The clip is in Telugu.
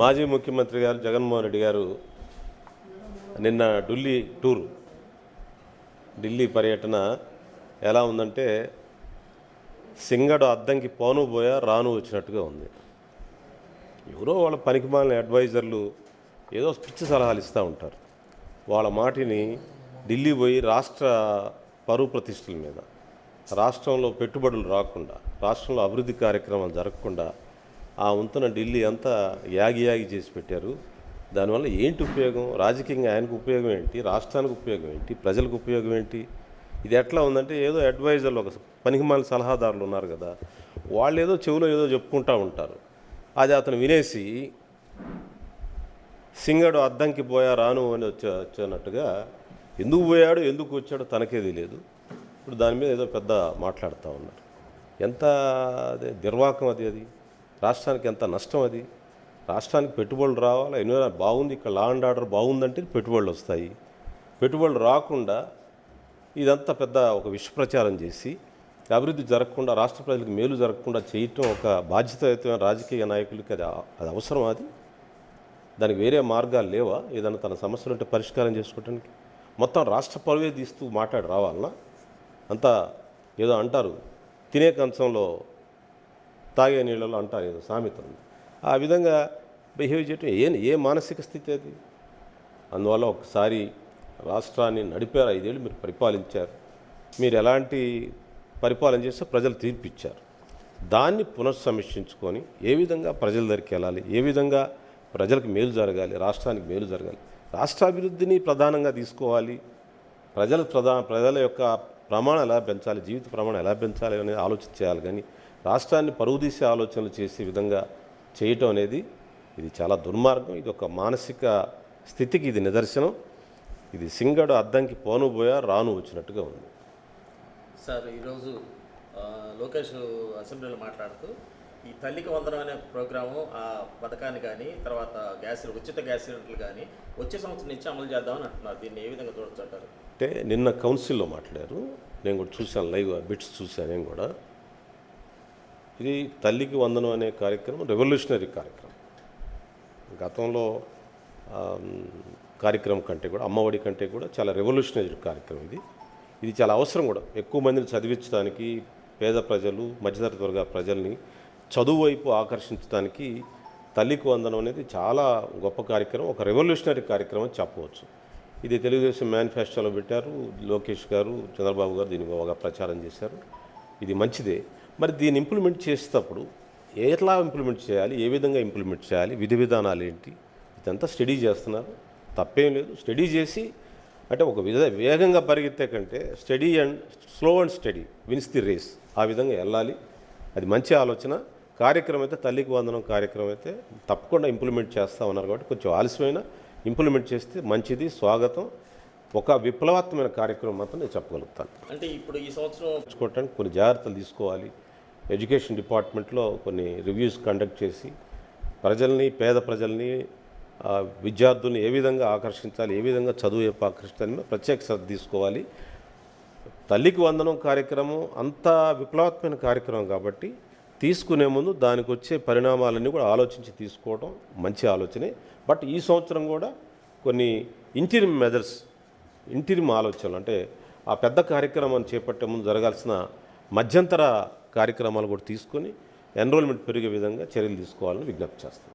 మాజీ ముఖ్యమంత్రి గారు జగన్మోహన్ రెడ్డి గారు నిన్న ఢిల్లీ టూరు ఢిల్లీ పర్యటన ఎలా ఉందంటే సింగడు అద్దంకి పోను పోయా రాను వచ్చినట్టుగా ఉంది. ఎవరో వాళ్ళ పనికిమాలిన అడ్వైజర్లు ఏదో పిచ్చి సలహాలు ఇస్తూ ఉంటారు. వాళ్ళ మాటిని ఢిల్లీ పోయి రాష్ట్ర పరువు ప్రతిష్టల మీద రాష్ట్రంలో పెట్టుబడులు రాకుండా రాష్ట్రంలో అభివృద్ధి కార్యక్రమాలు జరగకుండా ఆ వంతున ఢిల్లీ అంతా యాగి యాగి చేసి పెట్టారు. దానివల్ల ఏంటి ఉపయోగం? రాజకీయంగా ఆయనకు ఉపయోగం ఏంటి? రాష్ట్రానికి ఉపయోగం ఏంటి? ప్రజలకు ఉపయోగం ఏంటి? ఇది ఎట్లా ఉందంటే ఏదో అడ్వైజర్లు ఒక పనికిమాల సలహాదారులు ఉన్నారు కదా వాళ్ళు ఏదో చెవిలో ఏదో చెప్పుకుంటూ ఉంటారు. అది అతను వినేసి సింగడు అద్దంకి పోయా రాను అని వచ్చే వచ్చినట్టుగా ఎందుకు పోయాడు? ఎందుకు వచ్చాడో తనకే తెలియదు. ఇప్పుడు దాని మీద ఏదో పెద్ద మాట్లాడుతూ ఉన్నారు. ఎంత అదే నిర్వాకం అది అది. రాష్ట్రానికి ఎంత నష్టం అది? రాష్ట్రానికి పెట్టుబడులు రావాలి? ఎన్నో బాగుంది ఇక్కడ లా అండ్ ఆర్డర్ బాగుందంటే పెట్టుబడులు వస్తాయి. పెట్టుబడులు రాకుండా ఇదంతా పెద్ద ఒక విష ప్రచారం చేసి అభివృద్ధి జరగకుండా రాష్ట్ర ప్రజలకు మేలు జరగకుండా చేయటం ఒక బాధ్యతాయుతమైన రాజకీయ నాయకులకి అది అది అవసరం అది? దానికి వేరే మార్గాలు లేవా? ఏదైనా తన సమస్యలు ఉంటే పరిష్కారం చేసుకోవడానికి మొత్తం రాష్ట్ర పరువే తీస్తూ మాట్లాడి రావాలన్నా అంతా ఏదో అంటారు తినే కంచంలో తాగే నీళ్ళలో అంటారు ఏదో సామెత ఉంది. ఆ విధంగా బిహేవ్ చేయటం ఏ ఏ మానసిక స్థితి అది? అందువల్ల ఒకసారి రాష్ట్రాన్ని నడిపారు ఐదేళ్ళు మీరు పరిపాలించారు. మీరు ఎలాంటి పరిపాలన చేస్తే ప్రజలు తీర్పిచ్చారు. దాన్ని పునఃసమీక్షించుకొని ఏ విధంగా ప్రజల దగ్గరికి వెళ్ళాలి ఏ విధంగా ప్రజలకు మేలు జరగాలి రాష్ట్రానికి మేలు జరగాలి. రాష్ట్రాభివృద్ధిని ప్రధానంగా తీసుకోవాలి. ప్రజల ప్రధా ప్రజల యొక్క ప్రమాణం ఎలా పెంచాలి జీవిత ప్రమాణం ఎలా పెంచాలి అనేది ఆలోచన చేయాలి. కానీ రాష్ట్రాన్ని పరువు తీసే ఆలోచనలు చేసే విధంగా చేయటం అనేది ఇది చాలా దుర్మార్గం. ఇది ఒక మానసిక స్థితికి ఇది నిదర్శనం. ఇది సింగడు అద్దంకి పోను పోయా రాను వచ్చినట్టుగా ఉంది. సార్ ఈరోజు లోకేష్ అసెంబ్లీలో మాట్లాడుతూ ఈ తల్లికి వందనం అనే ప్రోగ్రాము ఆ పథకాన్ని కానీ తర్వాత గ్యాస్ ఉచిత గ్యాస్ సిలిండర్లు కానీ వచ్చే సంవత్సరం నుంచి అమలు చేద్దామని అంటున్నారు. దీన్ని ఏ విధంగా చూడొచ్చు అంటారు? అంటే నిన్న కౌన్సిల్లో మాట్లాడారు. నేను కూడా చూశాను లైవ్ బిట్స్ చూశాను నేను కూడా. ఇది తల్లికి వందనం అనే కార్యక్రమం రెవల్యూషనరీ కార్యక్రమం. గతంలో కార్యక్రమం కంటే కూడా అమ్మఒడి కంటే కూడా చాలా రెవల్యూషనరీ కార్యక్రమం ఇది. ఇది చాలా అవసరం కూడా. ఎక్కువ మందిని చదివించడానికి పేద ప్రజలు మధ్యతరగతి వర్గ ప్రజల్ని చదువు వైపు ఆకర్షించడానికి తల్లికి వందనం అనేది చాలా గొప్ప కార్యక్రమం ఒక రెవల్యూషనరీ కార్యక్రమం చెప్పవచ్చు. ఇది తెలుగుదేశం మేనిఫెస్టోలో పెట్టారు. లోకేష్ గారు చంద్రబాబు గారు దీన్ని బాగా ప్రచారం చేశారు. ఇది మంచిదే. మరి దీన్ని ఇంప్లిమెంట్ చేసేటప్పుడు ఎట్లా ఇంప్లిమెంట్ చేయాలి? ఏ విధంగా ఇంప్లిమెంట్ చేయాలి? విధి విధానాలు ఏంటి? ఇదంతా స్టడీ చేస్తున్నారు. తప్పేం లేదు. స్టడీ చేసి అంటే ఒక విధ వేగంగా పరిగెత్తే కంటే steady and slow and steady wins the race ఆ విధంగా వెళ్ళాలి. అది మంచి ఆలోచన. కార్యక్రమం అయితే తల్లికి వందనం కార్యక్రమం అయితే తప్పకుండా ఇంప్లిమెంట్ చేస్తూ ఉన్నారు కాబట్టి కొంచెం ఆలస్యమైన ఇంప్లిమెంట్ చేస్తే మంచిది స్వాగతం. ఒక విప్లవాత్మకమైన కార్యక్రమం మాత్రం నేను చెప్పగలుగుతాను. అంటే ఇప్పుడు ఈ సంవత్సరం తెచ్చుకోవటానికి కొన్ని జాగ్రత్తలు తీసుకోవాలి. ఎడ్యుకేషన్ డిపార్ట్మెంట్లో కొన్ని రివ్యూస్ కండక్ట్ చేసి ప్రజల్ని పేద ప్రజల్ని విద్యార్థుల్ని ఏ విధంగా ఆకర్షించాలి ఏ విధంగా చదువు వైపు ఆకర్షించాలి ప్రత్యేక శ్రద్ధ తీసుకోవాలి. తల్లికి వందనం కార్యక్రమం అంత విప్లవాత్మకమైన కార్యక్రమం కాబట్టి తీసుకునే ముందు దానికి వచ్చే పరిణామాలన్నీ కూడా ఆలోచించి తీసుకోవడం మంచి ఆలోచనే. బట్ ఈ సంవత్సరం కూడా కొన్ని ఇంటీరియం మెజర్స్ ఇంటీరియం ఆలోచనలు అంటే ఆ పెద్ద కార్యక్రమాన్ని చేపట్టే ముందు జరగాల్సిన మధ్యంతర కార్యక్రమాలు కూడా తీసుకొని ఎన్రోల్మెంట్ పెరిగే విధంగా చర్యలు తీసుకోవాలని విజ్ఞప్తి చేస్తాం